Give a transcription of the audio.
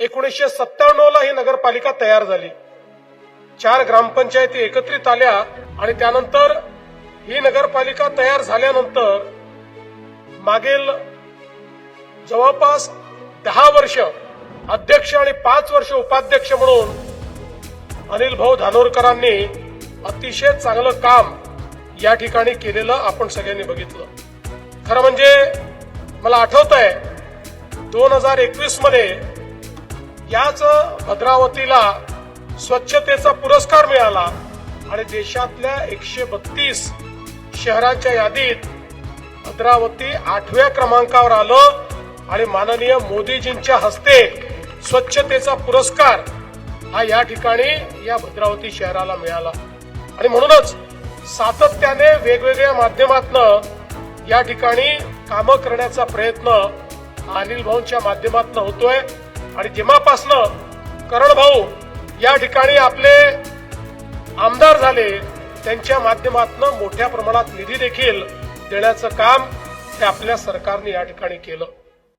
एकोणीसशे सत्त्याण्णव ला ही नगरपालिका तयार झाली. चार ग्रामपंचायती एकत्रित आल्या आणि त्यानंतर ही नगरपालिका तयार झाल्यानंतर मागील जवळपास दहा वर्ष अध्यक्ष आणि पाच वर्ष उपाध्यक्ष म्हणून अनिल भाऊ धानोरकरांनी अतिशय चांगलं काम या ठिकाणी केलेलं आपण सगळ्यांनी बघितलं. खरं म्हणजे मला आठवत आहे दोन हजार एकवीसमध्ये याच भद्रावतीला स्वच्छतेचा पुरस्कार मिळाला आणि देशातल्या एकशे बत्तीस शहरांच्या यादीत भद्रावती आठव्या क्रमांकावर आलं आणि माननीय मोदीजींच्या हस्ते स्वच्छतेचा पुरस्कार हा या ठिकाणी या भद्रावती शहराला मिळाला. आणि म्हणूनच सातत्याने वेगवेगळ्या माध्यमातनं या ठिकाणी कामं करण्याचा प्रयत्न अनिल भाऊंच्या माध्यमातून होतोय. आणि जेव्हापासनं करण भाऊ या ठिकाणी आपले आमदार झाले त्यांच्या माध्यमातून मोठ्या प्रमाणात निधी देखील देण्याचं काम हे आपल्या सरकारने या ठिकाणी केलं.